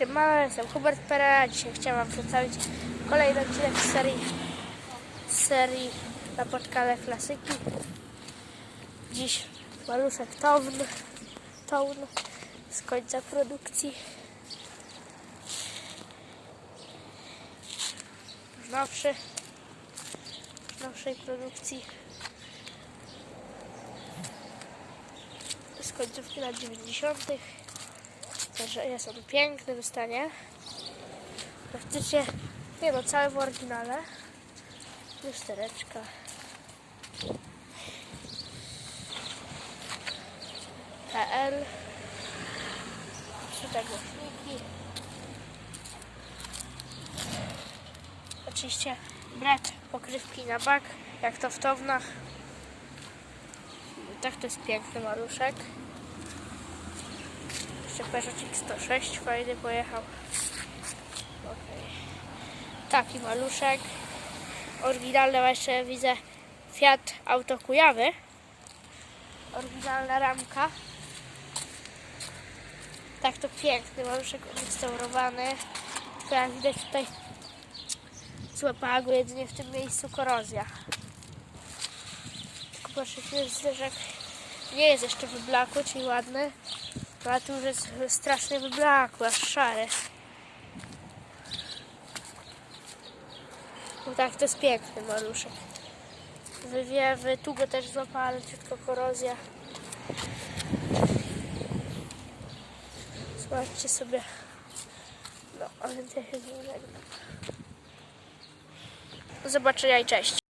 Siema, jestem Hubert Pera. Dzisiaj chciałam Wam przedstawić kolejny odcinek z serii, z serii Napotkane Klasyki. Dziś maluszek Town, Town z końca produkcji. Nowszy, nowszej produkcji. Z końcówki lat 90. Także jest on piękny w stanie. Praktycznie, nie no, cały w oryginale. Lustereczka. PL. Te głośniki. Oczywiście brak pokrywki na bak, jak to w Townach. Tak to jest piękny maluszek. Jeszcze Peugeot 106 fajny pojechał. Okej. Taki maluszek. Oryginalne jeszcze widzę Fiat Auto Kujawy. Oryginalna ramka. Tak to piękny maluszek odrestaurowany. To jak widać tutaj złapała go jedynie w tym miejscu korozja. Tylko proszę się zderzak nie jest jeszcze wyblakły, czyli ładny. A tu już jest strasznie wyblakły, aż szary. No tak, to jest piękny maluszek. Wywiewy, tu go też złapała, ciutko korozja. Zobaczcie sobie. No, ale nim żegnam. Do zobaczenia i cześć.